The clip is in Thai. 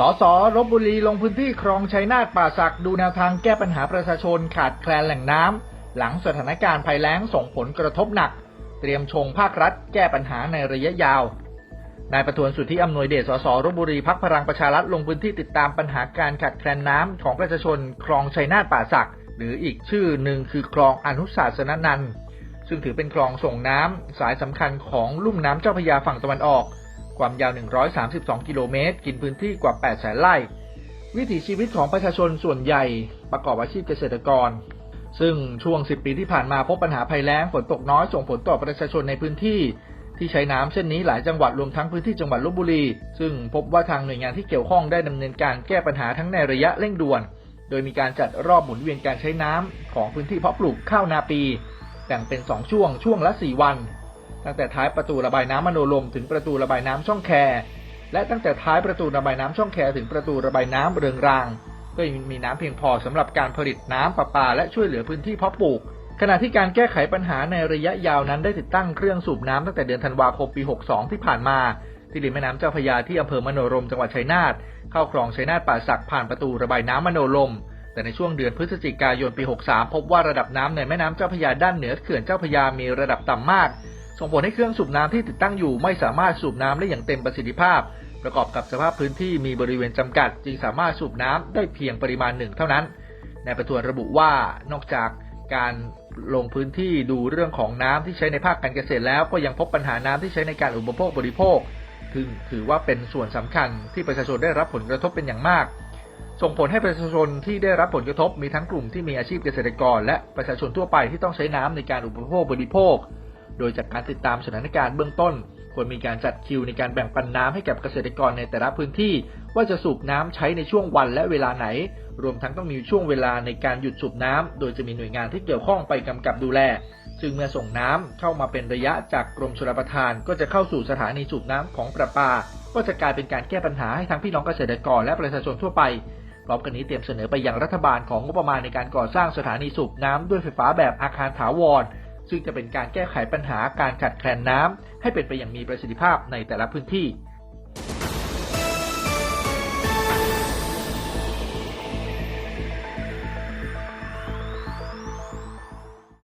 สสรบบุรีลงพื้นที่คลองชัยนาทป่าสักดูแนวทางแก้ปัญหาประชาชนขาดแคลนแหล่งน้ำ หลังสถานการณ์ภัยแล้งส่งผลกระทบหนัก เตรียมชงภาครัฐ แก้ปัญหาในระยะยาว นายประทวนสุทธิอำนวยเดช สสรบบุรีพักพลังประชารัฐลงพื้นที่ติดตามปัญหาการขาดแคลนน้ำของประชาชนคลองชัยนาทป่าสักหรืออีกชื่อหนึ่งคือคลองอนุสาสนนันท์ซึ่งถือเป็นคลองส่งน้ำสายสำคัญของลุ่มน้ำเจ้าพระยาฝั่งตะวันออก ความยาว 132 กิโลเมตร กินพื้นที่กว่า 8 แสนไร่ วิถีชีวิตของประชาชนส่วนใหญ่ประกอบอาชีพเกษตรกร ซึ่งช่วง 10 ปีที่ผ่านมาพบปัญหาภัยแล้ง ฝนตกน้อยส่งผลต่อประชาชนในพื้นที่ ที่ใช้น้ำเช่นนี้หลายจังหวัดรวมทั้งพื้นที่จังหวัดลบบุรี ซึ่งพบว่าทางหน่วยงานที่เกี่ยวข้องได้ดำเนินการแก้ปัญหาทั้งในระยะเร่งด่วน โดยมีการจัดรอบหมุนเวียนการใช้น้ำของพื้นที่เพาะปลูกข้าวนาปีแบ่งเป็น 2 ช่วง ช่วงละ 4 วัน ตั้งแต่ท้ายประตูระบายน้ำมโนลมถึงประตูระบายน้ำช่องแค และตั้งแต่ท้ายประตูระบายน้ำช่องแคถึงประตูระบายน้ำเรืองราง ก็ยังมีน้ำเพียงพอสำหรับการผลิตน้ำประปาและช่วยเหลือพื้นที่เพาะปลูก ขณะที่การแก้ไขปัญหาในระยะยาวนั้นได้ติดตั้งเครื่องสูบน้ำตั้งแต่เดือนธันวาคมปี 62 ที่ผ่านมาที่ริมแม่น้ำเจ้าพยาที่อำเภอมโนรมจังหวัดชัยนาทเข้าคลองชัยนาทป่าสักผ่านประตูระบายน้ำมโนลม แต่ในช่วงเดือนพฤศจิกายนปี 63 พบว่าระดับน้ำในแม่น้ำเจ้าพยาด้านเหนือเขื่อนเจ้าพยามีระดับต่ำมาก ส่งผลให้เครื่องสูบน้ำที่ติดตั้งอยู่ไม่สามารถสูบน้ำได้อย่างเต็มประสิทธิภาพ ประกอบกับสภาพพื้นที่มีบริเวณจำกัด จึงสามารถสูบน้ำได้เพียงปริมาณหนึ่งเท่านั้น นายประทวนระบุว่านอกจากการลงพื้นที่ดูเรื่องของน้ำที่ใช้ในภาคการเกษตรแล้ว ก็ยังพบปัญหาน้ำที่ใช้ในการอุปโภคบริโภคซึ่งถือว่าเป็นส่วนสำคัญที่ประชาชนได้รับผลกระทบเป็นอย่างมาก ส่งผลให้ประชาชนที่ได้รับผลกระทบมีทั้งกลุ่มที่มีอาชีพเกษตรกร และประชาชนทั่วไปที่ต้องใช้น้ำในการอุปโภคบริโภค โดยจากการติดตามสถานการณ์เบื้องต้น ควรมีการจัดคิวในการแบ่งปันน้ำให้กับเกษตรกรในแต่ละพื้นที่ ว่าจะสูบน้ำใช้ในช่วงวันและเวลาไหน รวมทั้งต้องมีช่วงเวลาในการหยุดสูบน้ำโดยจะมีหน่วยงานที่เกี่ยวข้องไปกำกับดูแลซึ่งเมื่อส่งน้ำเข้ามาเป็นระยะจากกรมชลประทาน ก็จะเข้าสู่สถานีสูบน้ำของประปา ก็จะกลายเป็นการแก้ปัญหาให้ทั้งพี่น้องเกษตรกรและประชาชนทั่วไปพร้อมกันนี้เตรียมเสนอไปยังรัฐบาลของงบประมาณในการก่อสร้างสถานีสูบน้ำด้วยไฟฟ้าแบบอาคารถาวร ซึ่งจะเป็นการแก้ไขปัญหาการขาดแคลนน้ำให้เป็นไปอย่างมีประสิทธิภาพในแต่ละพื้นที่